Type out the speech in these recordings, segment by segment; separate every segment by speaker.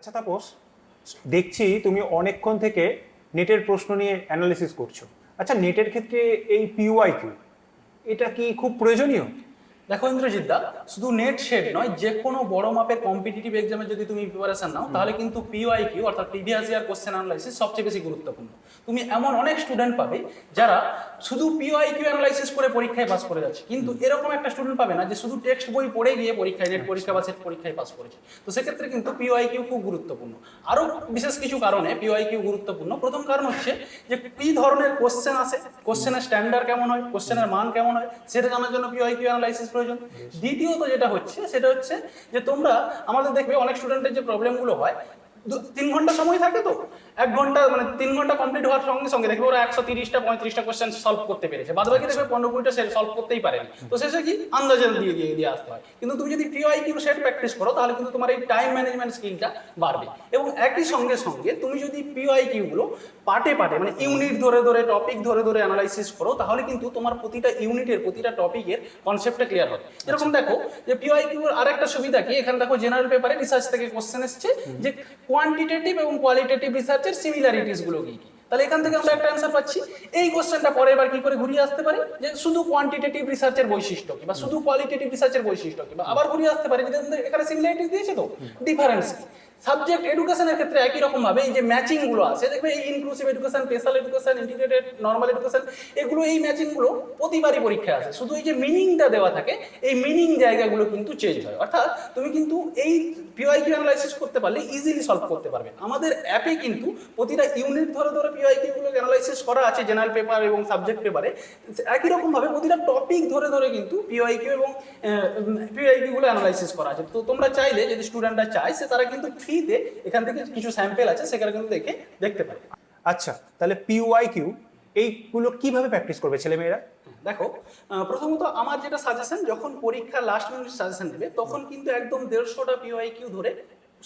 Speaker 1: আচ্ছা তাপস, দেখছি তুমি অনেকক্ষণ থেকে নেটের প্রশ্ন নিয়ে অ্যানালিসিস করছ। আচ্ছা নেটের ক্ষেত্রে এই পিওয়াই কি এটা কি খুব প্রয়োজনীয়?
Speaker 2: দেখো ইন্দ্রজিৎ দা শুধু নেট শেড নয় যে কোনো বড় মাপের কম্পিটিটিভ এক্সামে যদি তুমি প্রিপারেশন নাও তাহলে কিন্তু পিওয়াই কিউ অর্থাৎ প্রিভিয়াস ইয়ার কোশ্চেন অ্যানালাইসিস সবচেয়ে বেশি গুরুত্বপূর্ণ। তুমি এমন অনেক স্টুডেন্ট পাবে যারা শুধু পিওয়াই কিউ অ্যানালাইসিস করে পরীক্ষায় পাস করে যাচ্ছে কিন্তু এরকম একটা স্টুডেন্ট পাবে না যে শুধু টেক্সট বই পড়ে গিয়ে পরীক্ষায় নেট পরীক্ষা বা সেট পরীক্ষায় পাস করেছে। তো সেক্ষেত্রে কিন্তু পিওয়াই কিউ খুব গুরুত্বপূর্ণ। আরও বিশেষ কিছু কারণে পিওয়াই কিউ গুরুত্বপূর্ণ। প্রথম কারণ হচ্ছে যে কি ধরনের কোশ্চেন আসে কোশ্চেনের স্ট্যান্ডার্ড কেমন হয় কোশ্চেনের মান কেমন হয় সেটা জানার জন্য পিওয়াই কিউ অ্যানালাইসিস প্রয়োজন। দ্বিতীয়ত যেটা হচ্ছে, সেটা হচ্ছে যে তোমরা আমাদের দেখবে অনেক স্টুডেন্টের যে প্রবলেমগুলো হয় তিন ঘণ্টা সময় থাকে তো? এক ঘণ্টা মানে তিন ঘণ্টা কমপ্লিট হওয়ার সঙ্গে সঙ্গে দেখবে ওরা একশো তিরিশটা, পঁয়ত্রিশটা কোয়েশ্চেন সলভ করতে পেরেছে। বাদ বাকি দেখবে পনেরো কুড়িটা সেট সলভ করতেই পারেনি। তো শেষে কি? আন্দাজে দিয়ে দিয়ে দিয়ে আসতে হয়। কিন্তু তুমি যদি প্রিয় আইকিউ সেট প্র্যাকটিস করো, তাহলে কিন্তু তোমার এই টাইম ম্যানেজমেন্ট স্কিলটা বাড়বে। এবং একই সঙ্গে সঙ্গে তুমি যদি প্রিয় আইকিউ গুলো পার্টে পার্টে মানে ইউনিট ধরে ধরে টপিক ধরে ধরে অ্যানালাইসিস করো, তাহলে কিন্তু তোমার প্রতিটা ইউনিটের প্রতিটা টপিকের কনসেপ্টটা ক্লিয়ার হবে। এরকম দেখো যে পিওয়াই কিউর আরেকটা সুবিধা কি? এখানে দেখো জেনারেল পেপারে রিসার্চ থেকে কোশ্চেন এসছে যে কোয়ান্টিটেটিভ এবং কোয়ালিটেটিভ রিসার্চের সিমিলারিটিসগুলো কি কি? তাহলে এখান থেকে আমরা একটা অ্যান্সার পাচ্ছি। এই কোশ্চেনটা পরের বার কি করে ঘুরিয়ে আসতে পারে? যে শুধু কোয়ান্টিটেটিভ রিসার্চের বৈশিষ্ট্য কি, বা শুধু কোয়ালিটেটিভ রিসার্চের বৈশিষ্ট্য কি, বা আবার ঘুরিয়ে আসতে পারে? যে এখানে সিমিলারিটিস দিয়েছে তো? ডিফারেন্স সাবজেক্ট এডুকেশনের ক্ষেত্রে একই রকম ভাবে এই যে ম্যাচিংগুলো আছে, দেখবে এই inclusive education special education integrated normal education এগুলো এই ম্যাচিংগুলো প্রতিবারই পরীক্ষায় আসে। শুধু এই যে মিনিংটা দেওয়া থাকে, এই মিনিং জায়গাগুলো কিন্তু চেঞ্জ হয়। অর্থাৎ তুমি কিন্তু এই পিওয়াইকিউ অ্যানালাইসিস করতে পারলে ইজিলি সলভ করতে পারবে। আমাদের অ্যাপে কিন্তু প্রতিটা ইউনিট ধরে ধরে পিওয়াইকিউ গুলো অ্যানালাইসিস করা আছে জেনারেল পেপার এবং সাবজেক্ট পেপারে একই রকম ভাবে প্রতিটা টপিক ধরে ধরে কিন্তু পিওয়াইকিউ এবং পিওয়াইকিউ গুলো অ্যানালাইসিস করা আছে। তো তোমরা চাইলে যদি স্টুডেন্টরা চায়, সে তারা কিন্তু ফ্রিতে এখান থেকে কিছু স্যাম্পেল আছে সেখানে কিন্তু দেখে দেখতে পারে
Speaker 1: আচ্ছা তাহলে পিওয়াই কিউ এইগুলো কীভাবে প্র্যাকটিস করবে ছেলেমেয়েরা?
Speaker 2: দেখো প্রথমত আমার যেটা সাজেশন যখন পরীক্ষা লাস্ট মিনিট সাজেশন দেবে তখন কিন্তু একদম দেড়শোটা পিওয়াই কিউ ধরে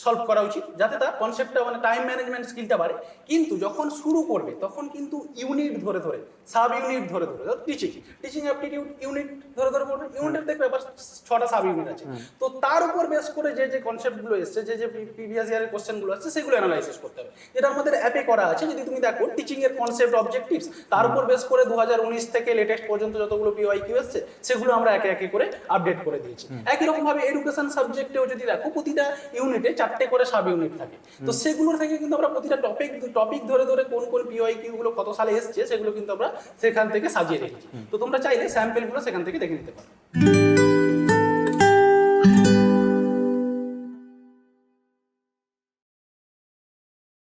Speaker 2: সলভ করা উচিত যাতে তার কনসেপ্টটা মানে টাইম ম্যানেজমেন্ট স্কিলটা বাড়ে। কিন্তু যখন শুরু করবে তখন কিন্তু ইউনিট ধরে ধরে সাব ইউনিট ধরে ধরে টিচিং টিচিং অ্যাপটিটিউড ইউনিট ধরে ধরে পড়বে ইউনিটের দেখবে আবার ছটা সাব ইউনিট আছে তো তার উপর বেস করে যে যে কনসেপ্টগুলো এসছে যে যে প্রিভিয়াস ইয়ারের কোশ্চেনগুলো আসছে সেগুলো অ্যানালাইসিস করতে হবে। যেটা আমাদের অ্যাপে করা আছে যদি তুমি দেখো টিচিং এর কনসেপ্ট অবজেক্টিভস তার উপর বেস করে দু হাজার উনিশ থেকে লেটেস্ট পর্যন্ত যতগুলো পিওয়াই কিউ এসছে সেগুলো আমরা একে একে করে আপডেট করে দিয়েছি। একই রকম ভাবে এডুকেশন সাবজেক্টেও যদি দেখো প্রতিটা ইউনিটে চারটে করে সাব ইউনিট থাকে। তো সেগুলোর থেকে কিন্তু আমরা প্রতিটা টপিক টপিক ধরে ধরে কোন কোন পিওয়াই কিউ গুলো কত সালে এসছে সেগুলো কিন্তু আমরা সেখান থেকে সাজিয়ে রেখেছি। তো তোমরা চাইলে স্যাম্পেলগুলো সেখান থেকে দেখে নিতে পারো।